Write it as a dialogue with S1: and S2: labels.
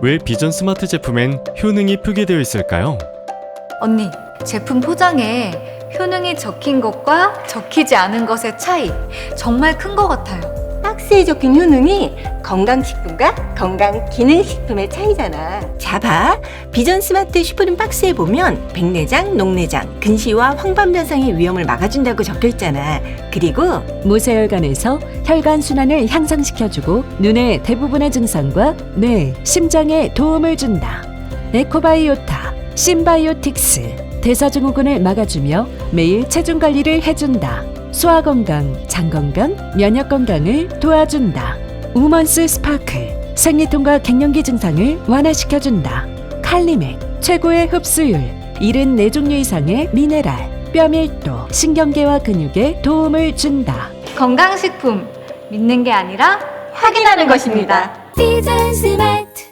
S1: 왜 비전 스마트 제품엔 효능이 표기되어 있을까요?
S2: 언니, 제품 포장에 효능이 적힌 것과 적히지 않은 것의 차이 정말 큰 것 같아요.
S3: 박스에 적힌 효능이 건강식품과 건강기능식품의 차이잖아. 자, 봐. 비전 스마트 슈프림 박스에 보면 백내장, 녹내장, 근시와 황반변성의 위험을 막아준다고 적혀있잖아. 그리고
S4: 모세혈관에서 혈관 순환을 향상시켜주고 눈의 대부분의 증상과 뇌, 심장에 도움을 준다. 에코바이오타, 심바이오틱스, 대사증후군을 막아주며 매일 체중 관리를 해준다. 소화 건강, 장 건강, 면역 건강을 도와준다. 우먼스 스파클, 생리통과 갱년기 증상을 완화시켜준다. 칼리맥, 최고의 흡수율, 74종류 이상의 미네랄, 뼈 밀도, 신경계와 근육에 도움을 준다.
S2: 건강식품 믿는 게 아니라 확인하는 것입니다.
S5: 비전 스마트